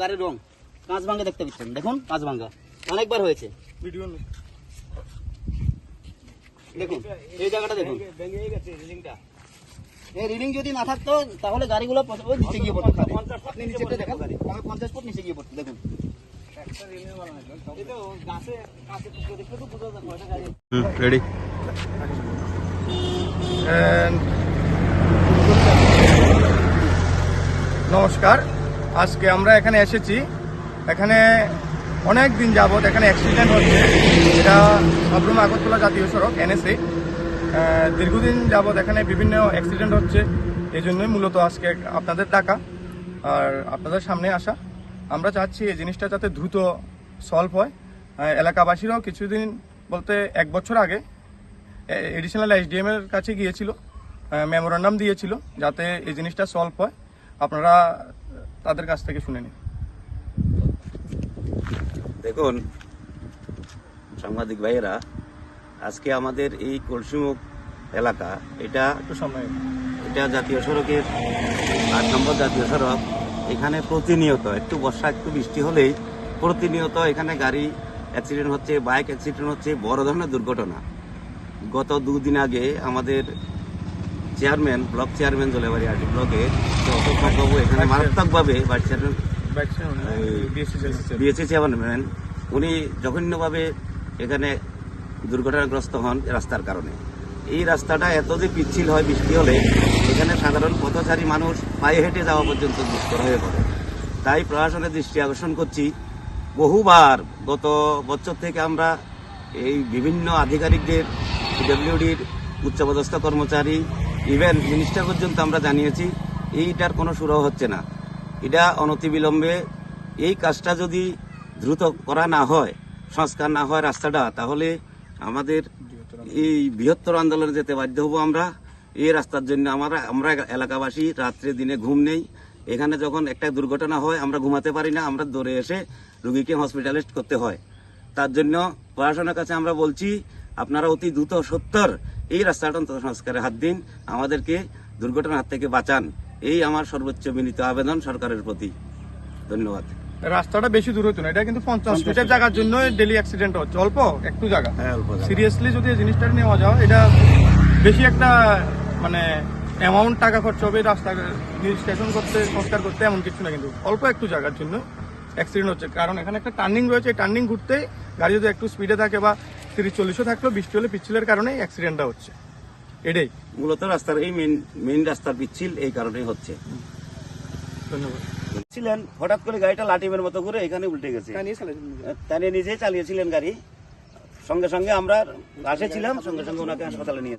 গাড়ির রং। কাঁচ ভাঙ্গা দেখতে পাচ্ছেন। দেখুন কাঁচ ভাঙ্গা অনেকবার হয়েছে। ভিডিও দেখুন এই জায়গাটা দেখুন। এই রিডিং যদি না থাকতো তাহলে গাড়িগুলো ওই নিচে গিয়ে পড়তো। আপনি নিচেটা দেখেন। আমি পঞ্চাশ ফুট নিচে গিয়ে পড়তো। দেখুন। রেডি নমস্কার। আজকে আমরা এখানে এসেছি। এখানে অনেক দিন যাবত এখানে অ্যাক্সিডেন্ট হচ্ছে। এটা সাবরুম আগরতলা জাতীয় সড়ক এনএসএ দীর্ঘদিন যাবত এখানে বিভিন্ন অ্যাক্সিডেন্ট হচ্ছে। এই জন্যই মূলত আজকে আপনাদের ডাকা। আর আপনাদের সামনে আসা। আমরা চাচ্ছি এই জিনিসটা যাতে দ্রুত সলভ হয়। এলাকাবাসীরাও কিছুদিন বলতে এক বছর আগে এডিশনাল এসডিএম এর কাছে গিয়েছিল। মেমোরান্ডাম দিয়েছিল যাতে এই জিনিসটা সলভ হয়। আপনারা তাদের কাছ থেকে শুনে নিন। দেখুন সাংবাদিক ভাইয়েরা আজকে আমাদের এই কলসিমুখ এলাকা এটা একটু সময় এটা জাতীয় সড়কের আট নম্বর জাতীয় সড়ক এখানে প্রতিনিয়ত একটু বর্ষা একটু বৃষ্টি হলেই প্রতিনিয়ত এখানে গাড়ি অ্যাক্সিডেন্ট হচ্ছে বাইক অ্যাক্সিডেন্ট হচ্ছে বড় ধরনের দুর্ঘটনা। গত দুদিন আগে আমাদের চেয়ারম্যান ব্লক চেয়ারম্যান জলেবাড়ি আটি ব্লকে অশোক বাবু এখানে মারাত্মকভাবে ভাইস চেয়ারম্যান বিএসসি চেয়ারম্যান উনি জঘন্যভাবে এখানে দুর্ঘটনাগ্রস্ত হন রাস্তার কারণে। এই রাস্তাটা এত যে পিচ্ছিল হয় বৃষ্টি হলে এখানে সাধারণ পথচারী মানুষ পায়ে হেঁটে যাওয়া পর্যন্ত দুষ্কর হয়ে পড়ে। তাই প্রশাসনের দৃষ্টি আকর্ষণ করছি। বহুবার গত বছর থেকে আমরা এই বিভিন্ন আধিকারিকদের পিডব্লিউডির উচ্চপদস্থ কর্মচারী ইভেন মিনিস্টার পর্যন্ত আমরা জানিয়েছি, এইটার কোনো সুরাহ হচ্ছে না। এটা অনতিবিলম্বে এই কাজটা যদি দ্রুত করা না হয়, সংস্কার না হয় রাস্তাটা, তাহলে আমাদের এই বৃহত্তর আন্দোলনে যেতে বাধ্য হব আমরা। এই রাস্তার জন্য আমরা আমরা এলাকাবাসী রাত্রে দিনে ঘুম নেই। এখানে যখন একটা দুর্ঘটনা হয়, আমরা ঘুমাতে পারি না, আমরা দৌড়ে এসে রুগীকে হসপিটালাইজড করতে হয়। তার জন্য প্রশাসনের কাছে আমরা বলছি, আপনারা অতি দ্রুত সত্তর এই রাস্তাটা অন্তত সংস্কারে হাত দিন আমাদেরকে দুর্ঘটনার হাত থেকে বাঁচান। এই আমার সর্বোচ্চ বিনীত আবেদন সরকারের প্রতি। ধন্যবাদ। রাস্তাটা বেশি দূর হতো না এটা কিন্তু পঞ্চাশ ফিটের জায়গার জন্য ডেলি অ্যাক্সিডেন্ট হচ্ছে অল্প একটু জায়গা। হ্যাঁ অল্প সিরিয়াসলি যদি এই জিনিসটা নেওয়া যাও এটা বেশি একটা মানে অ্যামাউন্ট টাকা খরচ হবে রাস্তা স্টেশন করতে সংস্কার করতে এমন কিছু না কিন্তু অল্প একটু জায়গার জন্য অ্যাক্সিডেন্ট হচ্ছে। কারণ এখানে একটা টার্নিং রয়েছে টার্নিং ঘুরতে গাড়ি যদি একটু স্পিডে থাকে বা তিরিশ চল্লিশও থাকলেও বৃষ্টি হলে পিচ্ছিলের কারণেই অ্যাক্সিডেন্টটা হচ্ছে। এটাই। মূলত রাস্তার এই মেন মেন রাস্তার পিচ্ছিল এই কারণেই হচ্ছে। ধন্যবাদ। ছিলেন হঠাৎ করে গাড়িটা লাটিমের মতো করে এখানে উল্টে গেছে। তাই নিজেই চালিয়েছিলেন গাড়ি। সঙ্গে সঙ্গে আমরা আসেছিলাম সঙ্গে সঙ্গে ওনাকে হাসপাতালে নিয়ে